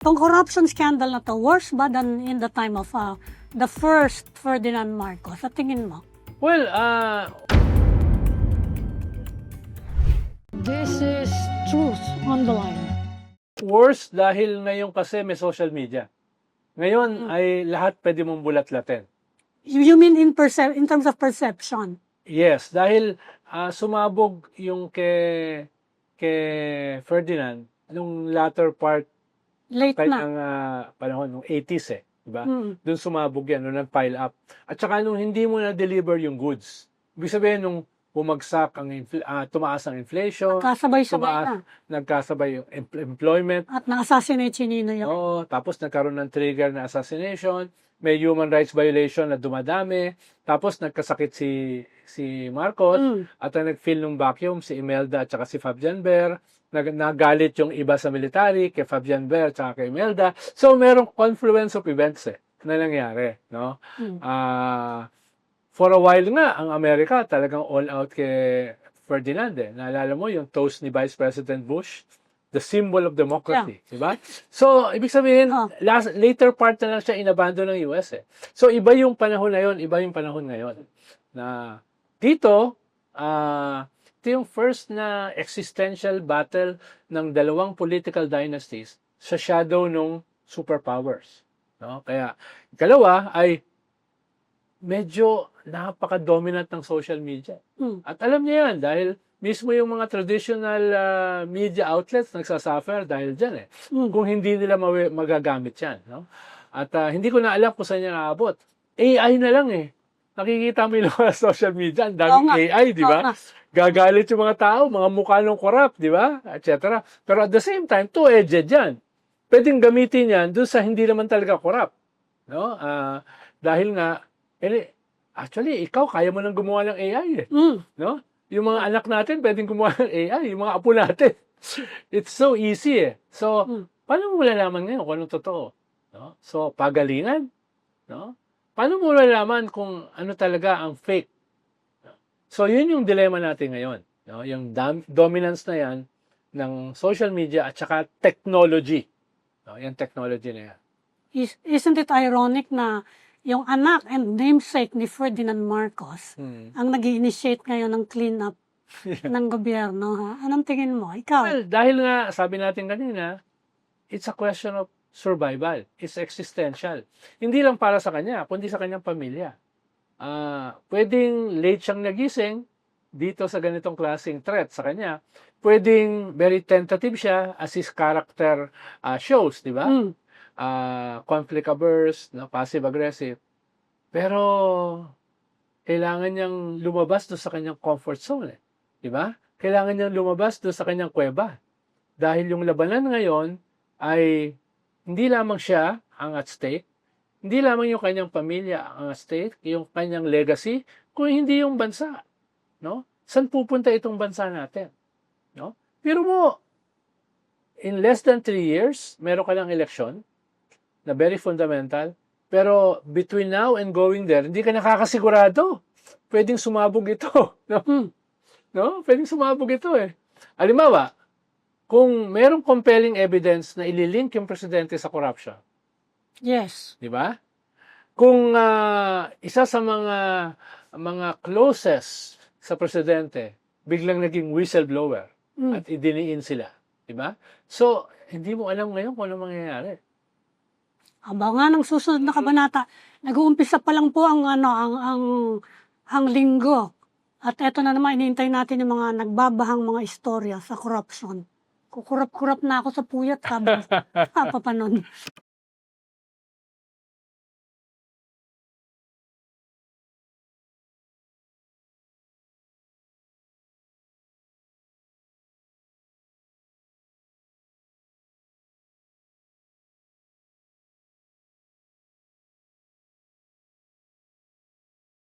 Itong corruption scandal na to, worse ba than in the time of uh, the first Ferdinand Marcos? Sa tingin mo? Well, ah, This is truth on the line. worse dahil ngayon kasi may social media. Ngayon Hmm. ay lahat pwede mong bulat-latin. You, you mean in, percep- in terms of perception? Yes, dahil ah, sumabog yung kay, kay Ferdinand nung latter part Late kahit na. ng ah, panahon ng 80s eh. Diba? Mm. Doon sumabog yan, nung nag-pile up. At saka nung hindi mo na-deliver yung goods. Ibig sabihin, nung bumagsak ang infl- ah, tumaas ang inflation, Kasabay-sabay tumaas, na. nagkasabay yung em- employment, At na-assassinate si Nino yun. Oo, tapos nagkaroon ng trigger na assassination, may human rights violation na dumadami, tapos nagkasakit si si Marcos Mm. at ang nag-fill ng vacuum si Imelda at saka si Fabian Ber, nag nagalit yung iba sa military kay Fabian Ber at saka kay Imelda. So merong confluence of events eh, na nangyari, no? Mm. Ah, for a while nga ang Amerika talagang all out kay Ferdinand eh. Naalala mo yung toast ni Vice President Bush, the symbol of democracy, di ba? So, ibig sabihin, Oh. last, later part na lang siya inabandon ng US eh. So, iba yung panahon na yon, iba yung panahon ngayon. Na dito, ah, ito yung first na existential battle ng dalawang political dynasties sa shadow ng superpowers. No? Kaya, ikalawa ay medyo napaka-dominant ng social media. Mm. At alam niya yan dahil mismo yung mga traditional ah, media outlets nagsasuffer dahil dyan eh. Mm. Kung hindi nila magagamit yan. No? At ah, hindi ko na alam kung saan niya naabot. AI na lang eh. Nakikita mo yung mga social media, ang daming nga. AI, di ba? nga. Gagalit yung mga tao, mga mukha ng corrupt, di ba? Etc. Pero at the same time, two-edged yan. Pwedeng gamitin yan doon sa hindi naman talaga corrupt. No? Ah, dahil nga, eh, actually, ikaw, kaya mo nang gumawa ng AI eh. Mm. No? Yung mga anak natin, pwedeng gumawa ng AI. Yung mga apo natin. It's so easy eh. So, Hmm. paano mo malalaman ngayon kung anong totoo? No? So, pagalingan. No? Paano mo malalaman kung ano talaga ang fake? So, yun yung dilemma natin ngayon. No? Yung dam- dominance na yan ng social media at saka technology. No? Yung technology na yan. Is, isn't it ironic na yung anak and namesake ni Ferdinand Marcos Hmm. ang nag initiate ngayon ng cleanup ng gobyerno, ha? Anong tingin mo? Ikaw? Well, dahil nga, sabi natin kanina, it's a question of survival. It's existential. Hindi lang para sa kanya, kundi sa kanyang pamilya. Ah, pwedeng late siyang nagising dito sa ganitong klaseng threat sa kanya. Pwedeng very tentative siya as his character ah, shows, di ba? Mm. Ah, conflict averse, no, passive aggressive. Pero kailangan niyang lumabas doon sa kanyang comfort zone, eh. 'di ba? Kailangan niyang lumabas doon sa kanyang kuweba. Dahil yung labanan ngayon ay hindi lamang siya ang at stake, hindi lamang yung kanyang pamilya ang at stake, yung kanyang legacy, kung hindi yung bansa, no? Saan pupunta itong bansa natin? No? Pero mo, in less than three years, meron ka lang eleksyon, na very fundamental. Pero between now and going there, hindi ka nakakasigurado. Pwedeng sumabog ito. No? Mm. no? Pwedeng sumabog ito eh. Halimbawa, kung merong compelling evidence na ililink yung presidente sa corruption, Yes. di ba? Kung ah, isa sa mga mga closest sa presidente biglang naging whistleblower Mm. at idiniin sila, di ba? So, hindi mo alam ngayon kung ano mangyayari. Aba nga ng susunod na kabanata, nag-uumpisa pa lang po ang ano ang ang ang linggo. At eto na naman inintay natin yung mga nagbabahang mga istorya sa corruption. Kukurap-kurap na ako sa puyat sabi. Papapanon.